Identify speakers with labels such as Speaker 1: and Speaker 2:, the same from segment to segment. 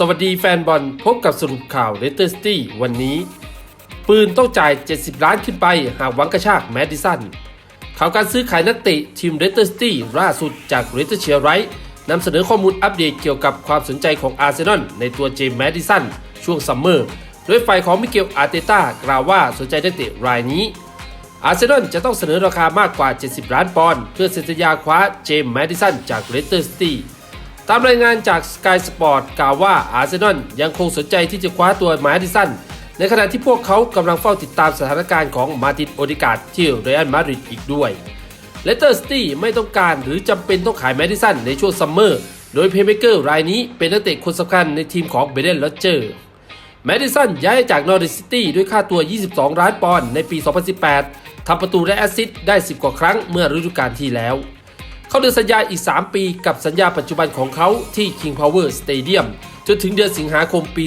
Speaker 1: สวัสดีแฟนบอลพบกับสรุปข่าวเลสเตอร์ซิตี้วันนี้ ปืนต้องจ่าย 70 ล้านขึ้นไปหากหวังกระชากแมดดิสันข่าวการซื้อขายนักเตะทีมเลสเตอร์ซิตี้ล่าสุดจากเรสเตอร์เชียร์ไรท์นำเสนอข้อมูลอัปเดตเกี่ยวกับความสนใจของอาร์เซนอลในตัวเจมส์แมดดิสันช่วงซัมเมอร์ โดยฝ่ายของมิเกลอาร์เตต้ากล่าวว่าสนใจนักเตะรายนี้ อาร์เซนอลจะต้องเสนอราคามากกว่า 70 ล้านปอนด์เพื่อเซ็นสัญญาคว้าเจมส์แมดดิสันจากเลสเตอร์ซิตี้ ตามรายงานจาก Sky Sport กล่าวว่าอาร์เซนอลยังคงสนใจที่จะคว้าตัวมาดิสันในขณะที่พวกเขากำลังเฝ้าติดตามสถานการณ์ของมาตินโอดิกาดที่เรอัลมาดริดอีกด้วยเลสเตอร์ซิตี้ไม่ต้องการหรือจำเป็นต้องขายแมดิสันในช่วงซัมเมอร์โดยเพย์เมเกอร์รายนี้เป็นนักเตะคนสำคัญในทีมของเบเดนลอเจอร์แมดิสันย้ายจากนอริสซิตี้ด้วยค่าตัว 22 ล้านปอนด์ในปี 2018ทำประตูและแอสซิสต์ได้ 10 กว่าครั้งเมื่อฤดูกาลที่แล้ว เขาเดินสัญญาอีก 3 ปีกับสัญญาปัจจุบันของเขาที่ King Power Stadium จนถึงเดือนสิงหาคมปี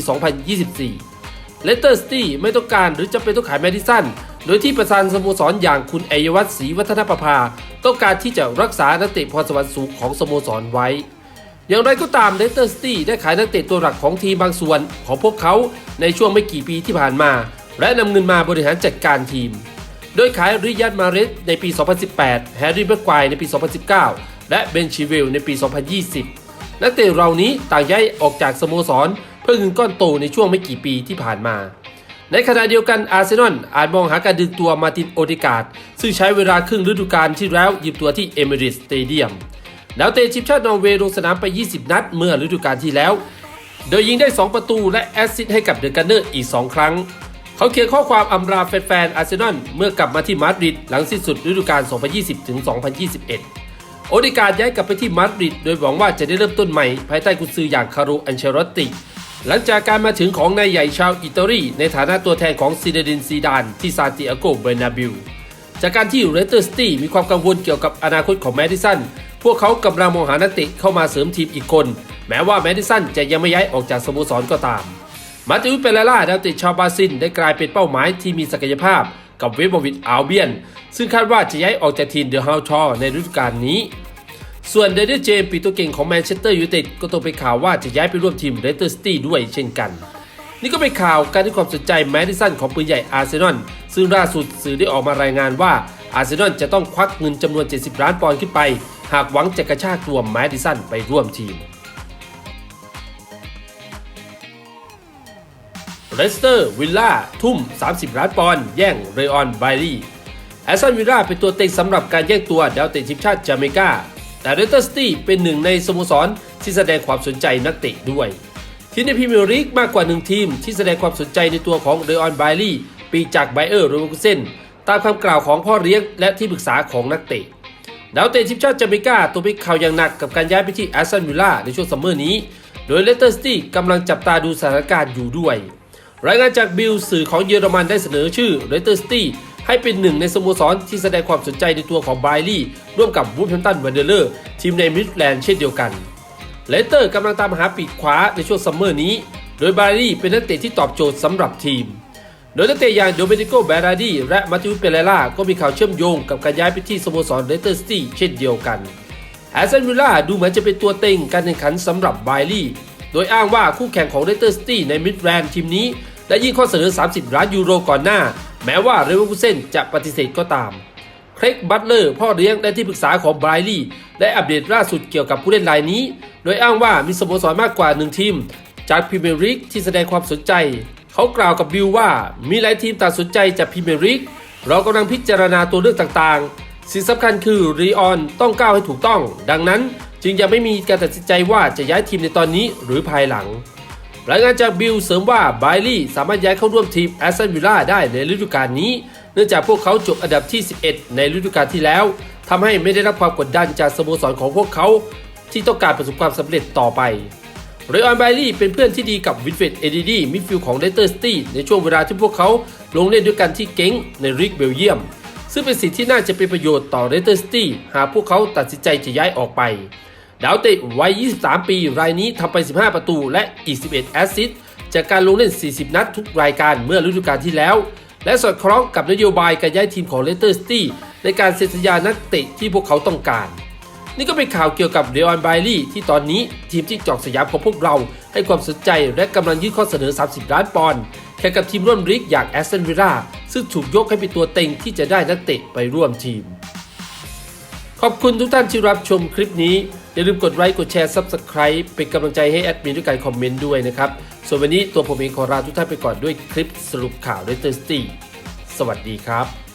Speaker 1: 2024 เลสเตอร์ซิตี้ไม่ต้องการหรือจำเป็นต้องขายแมดิสัน โดยที่ประธานสโมสรอย่างคุณเอยวัฒน์ศรีวัฒนประภา ต้องการที่จะรักษานักเตะพรสวรรค์สูงของสโมสรไว้ อย่างไรก็ตามเลสเตอร์ซิตี้ได้ขายนักเตะตัวหลักของทีมบางส่วนของพวกเขาในช่วงไม่กี่ปีที่ผ่านมา และนำเงินมาบริหารจัดการทีม โดยขายริยัตมาเรสในปี 2018 แฮร์รี่เบอร์ไกวในปี 2019 และเบนชิวิลในปี 2020 นักเตะเหล่านี้ต่างย้ายออกจากสโมสร เพื่อเงินก้อนโตในช่วงไม่กี่ปีที่ผ่านมา ในขณะเดียวกันอาร์เซนอลอาจมองหาการดึงตัวมาร์ตินโอเดกาดซึ่งใช้เวลาครึ่งฤดูกาลที่แล้วยืมตัวที่เอมิเรตสเตเดียมดาวเตะทีมชาตินอร์เวย์ลงสนามไป 20 นัดเมื่อฤดูกาลที่แล้ว โดยยิงได้ 2 ประตูและแอสซิสต์ให้กับเดอะกันเนอร์อีก 2 ครั้ง เขาเขียนข้อความอำลาแฟนๆอาร์เซนอลเมื่อกลับมาที่มาดริดหลังสิ้นสุดฤดูกาล 2020-2021 โอดิการย้ายกลับไปที่มาดริดโดยหวังว่าจะได้เริ่มต้นใหม่ ภายใต้กุนซืออย่างคารุอันเชลอตติ หลังจากการมาถึงของนายใหญ่ชาวอิตาลีในฐานะตัวแทนของซีเดดินซีดานที่ซานติอาโกเบอร์นาบิลจากการที่เรสเตอร์ซิตี้มีความกังวลเกี่ยวกับอนาคตของแมดิสันพวกเขากำลังมองหานักเตะเข้ามาเสริมทีมอีกคน แม้ว่าแมดิสันจะยังไม่ย้ายออกจากสโมสรก็ตาม มาติอุสเปเรล่าดาวเตะชาวบราซิลได้กลายเป็นเป้าหมายที่มีศักยภาพกับเวสต์บอวิดอัลเบียน ซึ่งคาดว่าจะย้ายออกจากทีมเดอะฮาวทอร์ในฤดูกาลนี้ ส่วนเดเดเจมส์ปีตัวเก่งของแมนเชสเตอร์ยูไนเต็ดก็ตกเป็นข่าวว่าจะย้ายไปร่วมทีมเรสเตอร์ซิตี้ด้วยเช่นกัน นี่ก็เป็นข่าวการที่ความสนใจแมดิสันของปืนใหญ่อาร์เซนอลซึ่งล่าสุดสื่อได้ออกมารายงานว่าอาร์เซนอลจะต้องควักเงินจำนวน 70 ล้านปอนด์ขึ้นไป หากหวังจะกระชากตัวแมดิสันไปร่วมทีม เลสเตอร์ วิลล่า ทุ่ม 30 ล้านปอนด์แย่งเรออนไบรี่แอสตันวิลล่าเป็นตัวเต็งสำหรับการแย่งตัวดาวเตะทีมชาติจาเมกาแต่เลสเตอร์ซิตี้เป็นหนึ่งในสโมสรที่แสดงความสนใจนักเตะด้วย ทีมในพรีเมียร์ลีกมากกว่าหนึ่งทีมที่แสดงความสนใจในตัวของเรออนไบรี่ปีจากไบเออร์โรบุเซนตามคำกล่าวของพ่อเลี้ยงและที่ปรึกษาของนักเตะดาวเตะทีมชาติจาเมกาตัวเป็นข่าวอย่างหนักกับการย้ายไปที่แอสตันวิลล่าในช่วงซัมเมอร์นี้ โดยเลสเตอร์ซิตี้กำลังจับตาดูสถานการณ์อยู่ด้วย รายงานจากบิลสื่อของเยอรมันได้เสนอชื่อเลสเตอร์ซิตี้ให้เป็นหนึ่งในสโมสรที่แสดงความสนใจในตัวของไบรลี่ร่วมกับวูฟแฮมตันวันเดอร์เลอร์ทีมในมิดแลนด์เช่นเดียวกันเลสเตอร์กำลังตามหาปีกขวาในช่วงซัมเมอร์นี้ โดยไบรลี่เป็นนักเตะที่ตอบโจทย์สำหรับทีม โดยนักเตะอย่างโดเมนิโกแบราดีและมาติอุสเปเรล่าก็มีข่าวเชื่อมโยงกับการย้ายไปที่สโมสรเลสเตอร์ซิตี้เช่นเดียวกันแอสตันวิลล่าดูเหมือนจะเป็นตัวเต็งการแข่งขันสำหรับไบรลี่ โดยอ้างว่าคู่แข่งของเลสเตอร์ซิตี้ในมิดแลนด์ทีมนี้ ได้ยื่นข้อเสนอ 30 ล้านยูโรก่อนหน้า แม้ว่าเรเวอร์คูเซนจะปฏิเสธก็ตามเครกบัตเลอร์พ่อเลี้ยงและที่ปรึกษาของไบรลี่ได้อัปเดตล่าสุดเกี่ยวกับผู้เล่นรายนี้ โดยอ้างว่ามีสโมสรมากกว่าหนึ่งทีม จากพรีเมียร์ลีกที่แสดงความสนใจ เขากล่าวกับบิลว่ามีหลายทีมต่างสนใจจากพรีเมียร์ลีกเรากำลังพิจารณาตัวเลือกต่างๆ สิ่งสำคัญคือรีออนต้องก้าวให้ถูกต้อง ดังนั้น จึงยังไม่มีการตัดสินใจว่าจะย้ายทีมในตอนนี้หรือภายหลัง รายงานจากบิลเสริมว่าไบรลี่สามารถย้ายเข้าร่วมทีมแอสตันวิลล่าได้ในฤดูกาลนี้ เนื่องจากพวกเขาจบอันดับที่ 11 ในฤดูกาลที่แล้วทำให้ไม่ได้รับความกดดันจากสโมสรของพวกเขา ที่ต้องการประสบความสำเร็จต่อไปเรอันไบรี่เป็นเพื่อนที่ดีกับวินเฟดเอดีดีมิดฟิลด์ของเลสเตอร์ซิตี้ในช่วงเวลาที่พวกเขาลงเล่นด้วยกันที่เก้งในริกเบลเยียม ซึ่งเป็นสิ่งที่น่าจะเป็นประโยชน์ต่อเลสเตอร์ซิตี้หากพวกเขาตัดสินใจจะย้ายออกไป ดาวเตะวัย 23 ปี รายนี้ทำไป 15 ประตูและอีก 11 แอสซิสต์จากการลงเล่น 40 นัดทุกรายการเมื่อฤดูกาลที่แล้ว และสอดคล้องกับนโยบายการย้ายทีมของเลสเตอร์ซิตี้ในการเซ็นสัญญานักเตะที่พวกเขาต้องการ นี่ก็เป็นข่าวเกี่ยวกับเดออนไบลี่ที่ตอนนี้ทีมที่จอกสยามของพวกเรา ให้ความสนใจและกำลังยื่นข้อเสนอ 30 ล้านปอนด์แข่งกับทีมร่วมริกอย่างแอสตันวิลล่าซึ่งถูกยกให้เป็นตัวเต็งที่จะได้นักเตะไปร่วมทีม ขอบคุณทุกท่านที่รับชมคลิปนี้ อย่าลืมกดไลค์กดแชร์ Subscribe เป็นกำลังใจให้แอดมินด้วยการคอมเมนต์ด้วยนะครับ ส่วนวันนี้ตัวผมเองขอลาทุกท่านไปก่อนด้วยคลิปสรุปข่าวด้วยเตอร์สตีสวัสดีครับ